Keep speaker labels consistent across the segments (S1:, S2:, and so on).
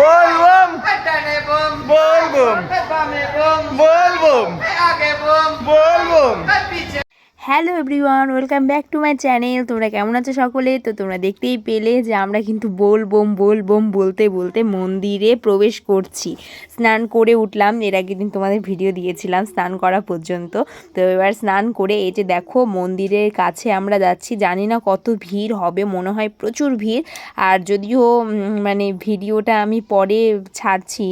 S1: Volvom. Volvom. Volvom. Volvom. Volvom. Hello everyone, welcome back to my channel. তোমরা কেমন আছো সকলে? তো তোমরা দেখতেই পেলে যে আমরা কিন্তু বল বোম বল বোম বলতে বলতে মন্দিরে প্রবেশ করছি। স্নান করে উঠলাম, এর আগের দিন তোমাদের ভিডিও দিয়েছিলাম স্নান করা পর্যন্ত। তো এবার স্নান করে এই যে দেখো, মন্দিরের কাছে আমরা যাচ্ছি। জানি না কত ভিড় হবে, মনে হয় প্রচুর ভিড়। আর যদিও মানে ভিডিওটা আমি পরে ছাড়ছি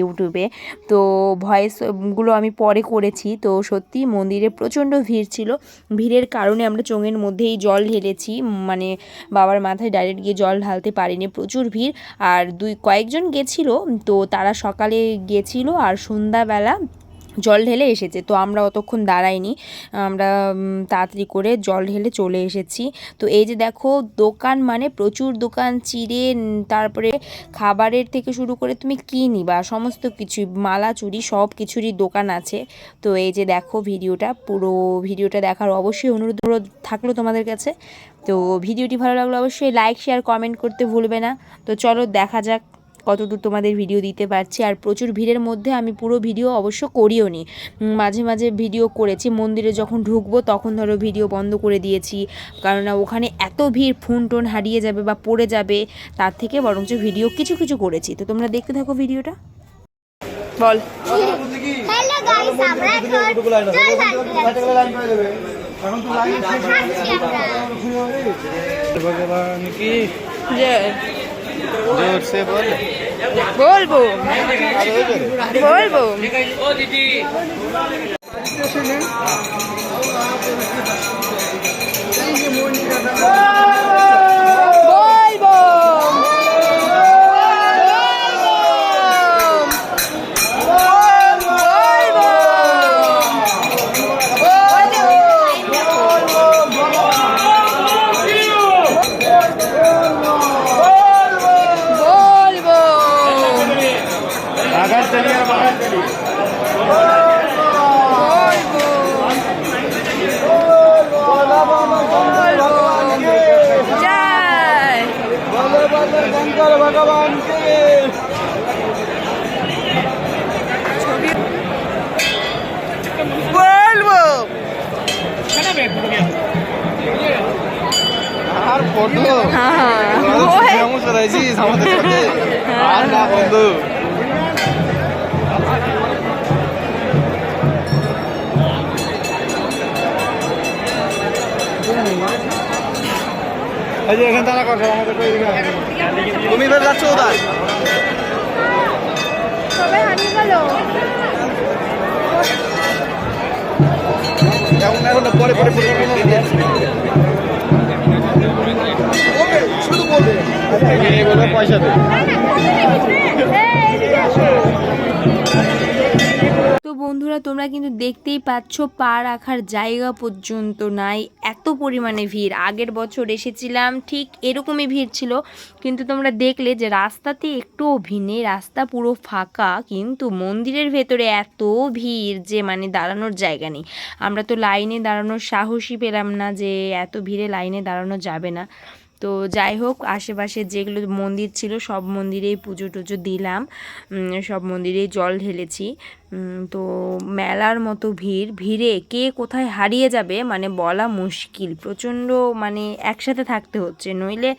S1: ইউটিউবে, তো ভয়েসগুলো আমি পরে করেছি। তো সত্যি মন্দিরে প্রচণ্ড ভিড় ছিল। ভিড়ের কারণে আমরা চোঙের মধ্যেই জল ঢেলেছি মানে বাবার মাথায় ডাইরেক্ট গিয়ে জল ঢালতে পারিনি, প্রচুর ভিড়। আর দুই কয়েকজন গেছিল, তো তারা সকালে গেছিল আর সন্ধ্যাবেলা জল ঢেলে এসেছে। তো আমরা অতক্ষণ দাঁড়াইনি। আমরা তাড়াতাড়ি করে জল ঢেলে চলে এসেছি। তো এই যে দেখো, দোকান মানে প্রচুর দোকান, চিড়ে তারপরে খাবারের থেকে শুরু করে তুমি কী নিবা সমস্ত কিছু, মালা, চুড়ি, সব কিছুরই দোকান আছে। তো এই যে দেখো ভিডিওটা, পুরো ভিডিওটা দেখার অবশ্যই অনুরোধ থাকল তোমাদের কাছে। তো ভিডিওটি ভালো লাগল অবশ্যই লাইক শেয়ার কমেন্ট করতে ভুলবে না। তো চলো দেখা যাক। কতদূর তোমাদের ভিডিও দিতে পারছি আর প্রচুর ভিড়ের মধ্যে আমি পুরো ভিডিও অবশ্য করিও নি মাঝে মাঝে ভিডিও করেছি মন্দিরে যখন ঢুকবো তখন ধরো ভিডিও বন্ধ করে দিয়েছি কারণ ওখানে এত ভিড় ফোন টোন হারিয়ে যাবে বা পড়ে যাবে তার থেকে বরঞ্চ ভিডিও কিছু কিছু করেছি। তো তোমরা দেখতে থাকো ভিডিওটা বল।
S2: হ্যালো গাইস আমরা
S3: জোরসে বল
S1: বলব বলব বলব
S3: আর ফটো
S1: হ্যাঁ।
S3: আমাদের সাথে আর না বন্ধু। এই যে এখানে তারা কথা আমাদের তুমি এবার যাচ্ছ ওদার না, পরে পরে পরে শুধু বলবে এই বলে পয়সা দে
S1: তো বন্ধুরা, তোমরা কিন্তু দেখতেই পাচ্ছ পা রাখার জায়গা পর্যন্ত নাই। এত পরিমাণে ভিড়। আগের বছর এসেছিলাম, ঠিক এরকমই ভিড় ছিল। কিন্তু তোমরা দেখলে যে রাস্তাতে একটুও ভিড় নেই রাস্তা পুরো ফাঁকা, কিন্তু মন্দিরের ভেতরে এত ভিড় যে মানে দাঁড়ানোর জায়গা নেই। আমরা তো লাইনে দাঁড়ানোর সাহসই পেলাম না যে এত ভিড়ে লাইনে দাঁড়ানো যাবে না। তো যাই হোক, আশেপাশে যেগুলো মন্দির ছিল, সব মন্দিরেই পুজো টুজো দিলাম। সব মন্দিরেই জল ঢেলেছি। তো মেলার মতো ভিড়। ভিড়ে কে কোথায় হারিয়ে যাবে মানে বলা মুশকিল। প্রচণ্ড মানে একসাথে থাকতে হচ্ছে। নইলে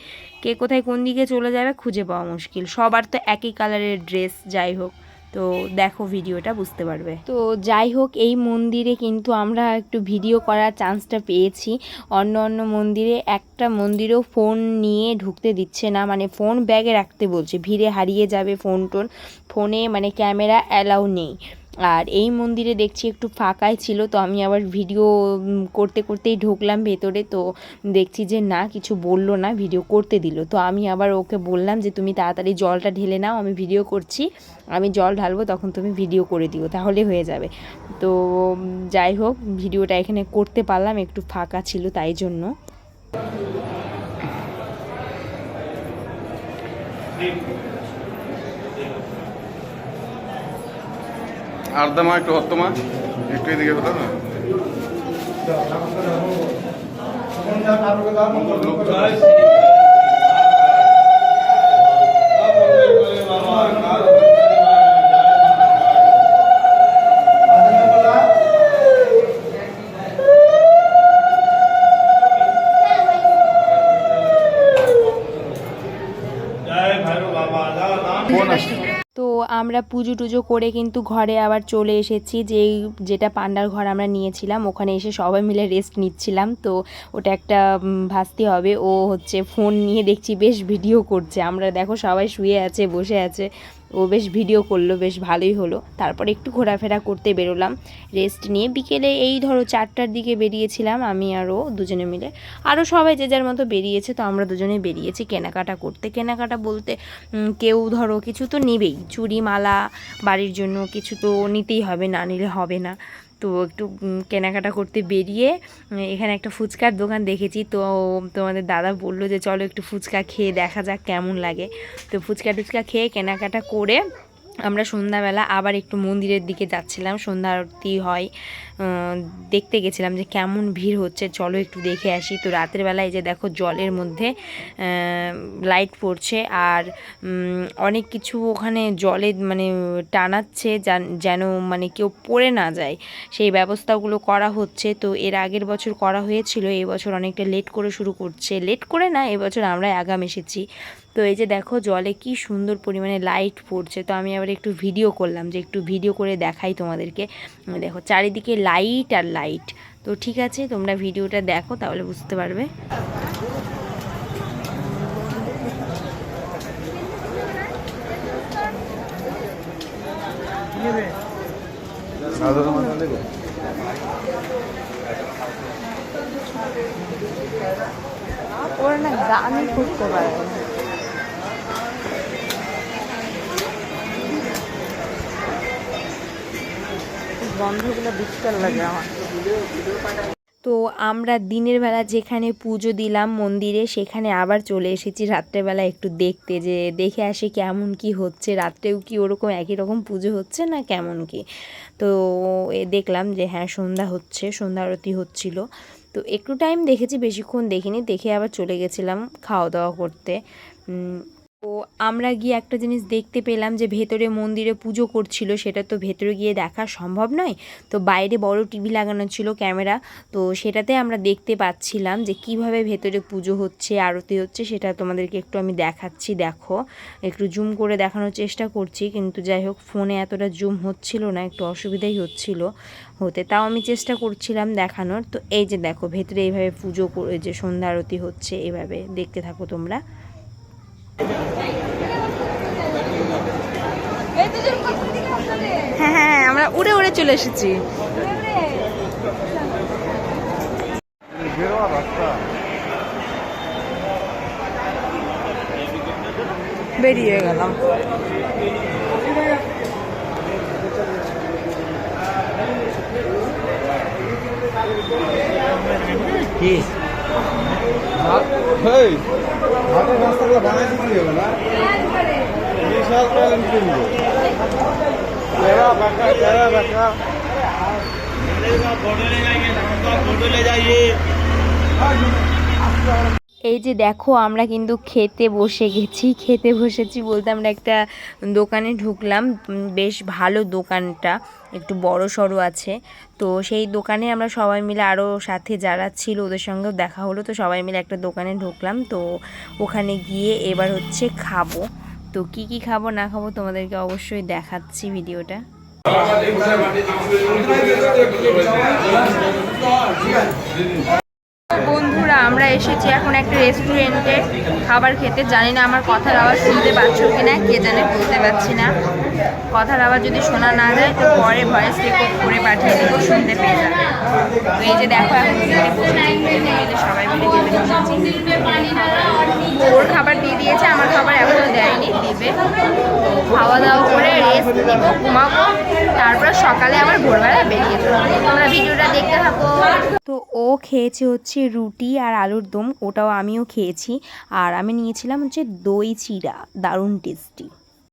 S1: কে কোথায় কোন দিকে চলে যাবে খুঁজে পাওয়া মুশকিল। সবার তো একই কালারের ড্রেস যাই হোক। তো দেখো ভিডিওটা, বুঝতে পারবে। তো যাই হোক, এই মন্দিরে কিন্তু আমরা একটু ভিডিও করার চান্সটা পেয়েছি। অন্য অন্য মন্দিরে একটা মন্দিরেও ফোন নিয়ে ঢুকতে দিচ্ছে না। মানে ফোন ব্যাগে রাখতে বলছে। ভিড়ে হারিয়ে যাবে ফোন টোন ফোনে মানে ক্যামেরা অ্যালাউ নেই। আর এই মন্দিরে দেখছি একটু ফাঁকাই ছিল, তো আমি আবার ভিডিও করতে করতেই ঢুকলাম ভেতরে, তো দেখছি যে না, কিছু বলল না ভিডিও করতে দিল। তো আমি আবার ওকে বললাম যে, তুমি তাড়াতাড়ি জলটা ঢেলে নাও, আমি ভিডিও করছি। আমি জল ঢালবো, তখন তুমি ভিডিও করে দিও, তাহলে হয়ে যাবে। তো যাই হোক ভিডিওটা এখানে করতে পারলাম, একটু ফাঁকা ছিল তাই জন্য।
S3: আর দামা একটু হত্তমা একটু এদিকে হতো না?
S1: তো আমরা পুজো টুজো করে কিন্তু ঘরে আবার চলে এসেছি। যে যেটা পান্ডার ঘর আমরা নিয়েছিলাম, ওখানে এসে সবাই মিলে রেস্ট নিচ্ছিলাম। তো ওটা একটা ভাসতে হবে। ও হচ্ছে ফোন নিয়ে দেখছি, বেশ ভিডিও করছে। আমরা দেখো সবাই শুয়ে আছে, বসে আছে। ও বেশ ভিডিও করল, বেশ ভালোই হলো। তারপর একটু ঘোরাফেরা করতে বেরোলাম। রেস্ট নিয়ে বিকেলে এই ধরো চারটার দিকে বেরিয়েছিলাম, আমি আর ও দুজনে মিলে। আরও সবাই যে যার মতো বেরিয়েছে, তো আমরা দুজনে বেরিয়েছি কেনাকাটা করতে। কেনাকাটা বলতে কেউ ধরো কিছু তো নেবেই। চুরি মালা বাড়ির জন্য কিছু তো নিতেই হবে, না নিলে হবে না। তো একটু কেনাকাটা করতে বেরিয়ে এখানে একটা ফুচকার দোকান দেখেছি। তো তোমাদের দাদা বলল যে, চলো একটু ফুচকা খেয়ে দেখা যাক কেমন লাগে। তো ফুচকা টুচকা খেয়ে কেনাকাটা করে আমরা সন্ধ্যাবেলা আবার একটু মন্দিরের দিকে যাচ্ছিলাম, সন্ধ্যা আরতি হয়। দেখতে গেছিলাম যে কেমন ভিড় হচ্ছে, চলো একটু দেখে আসি। তো রাতের বেলায় যে দেখো জলের মধ্যে লাইট পড়ছে আর অনেক কিছু ওখানে জলে মানে টানাচ্ছে যেন মানে কেউ পড়ে না যায়। সেই ব্যবস্থাগুলো করা হচ্ছে। তো এর আগের বছর করা হয়েছিল, এই বছর অনেকটা লেট করে শুরু করছে। লেট করে না, এবছর আমরা আগাম এসেছি। তো এই যে দেখো জলে কি সুন্দর পরিমাণে লাইট পড়ছে। তো আমি আবার একটু ভিডিও করলাম যে একটু ভিডিও করে দেখাই তোমাদেরকে। দেখো চারিদিকে লাইট আর লাইট তো ঠিক আছে, তোমরা ভিডিওটা দেখো তাহলে বুঝতে পারবে। ওরা না গানই করতে গন্ধগুলো বিস্তার লাগে আমার। তো আমরা দিনের বেলা যেখানে পুজো দিলাম মন্দিরে, সেখানে আবার চলে এসেছি। রাত্রেবেলা একটু দেখতে, যে দেখে আসি কেমন কি হচ্ছে। রাত্রেও কি ওরকম একই রকম পুজো হচ্ছে না কেমন কি? তো এ দেখলাম যে হ্যাঁ সন্ধ্যা হচ্ছে, সন্ধ্যা আরতি হচ্ছিল। তো একটু টাইম দেখেছি, বেশিক্ষণ দেখিনি। দেখে আবার চলে গেছিলাম খাওয়া দাওয়া করতে তো আমরা গিয়ে একটা জিনিস দেখতে পেলাম যে ভেতরে মন্দিরে পুজো করছিল, সেটা তো ভেতরে গিয়ে দেখা সম্ভব নয়। তো বাইরে বড় টিভি লাগানো ছিল ক্যামেরা, তো সেটাতে আমরা দেখতে পাচ্ছিলাম যে কীভাবে ভেতরে পুজো হচ্ছে, আরতি হচ্ছে, সেটা তোমাদেরকে একটু আমি দেখাচ্ছি, দেখো। একটু জুম করে দেখানোর চেষ্টা করছি, কিন্তু যাই হোক, ফোনে এতটা জুম হচ্ছিল না, একটু অসুবিধাই হচ্ছিল হতে, তাও আমি চেষ্টা করছিলাম দেখানোর। তো এই যে দেখো, ভেতরে এইভাবে পুজো করে, যে সন্ধ্যা আরতি হচ্ছে, এভাবে দেখতে থাকো তোমরা। হ্যাঁ হ্যাঁ আমরা উড়ে উড়ে চলে এসেছি।
S3: বেরিয়ে
S1: গেলাম।
S3: হেই ঘাটের রাস্তাগুলো বানাইছি কি হবে না বিশাল ট্যালেন্ট কিন্তু তেরা বেকা তেরা বেকা
S1: এই যে দেখো, আমরা কিন্তু খেতে বসে গেছি, খেতে বসেছি বলতে আমরা একটা দোকানে ঢুকলাম বেশ ভালো দোকানটা, একটু বড় সড়ো আছে। তো সেই দোকানে আমরা সবাই মিলে আরও সাথে যারা ছিল ওদের সঙ্গেও দেখা হলো, তো সবাই মিলে একটা দোকানে ঢুকলাম। তো ওখানে গিয়ে এবার হচ্ছে খাব। তো কি কি খাব না খাব তোমাদেরকে অবশ্যই দেখাচ্ছি ভিডিওটা। এসেছি এখন একটা রেস্টুরেন্টে খাবার খেতে। জানি না আমার কথার আওয়াজ শুনতে পাচ্ছ কি না কে জানে বলতে পারছি না। কথার আওয়াজ যদি শোনা না যায়, তো পরে ভয়েস রেকর্ড করে পাঠিয়ে দেবো, শুনতে পেয়ে যাবে। তো এই যে দেখো এখন সবাই মিলে ওর খাবার দিয়ে দিয়েছে, আমার খাবার এখনও দেয়নি, দিবে। খাওয়া দাওয়া করে রেস্ট নিব, ঘুমাবো। তারপর সকালে আবার ভোরবেলা বেরিয়ে যেতে হবে তোমরা ভিডিওটা দেখতে থাকো। ও খেয়েছে হচ্ছে রুটি আর আলুর দম, ওটাও আমিও খেয়েছি। আর আমি নিয়েছিলাম হচ্ছে দই চিড়া, দারুণ টেস্টি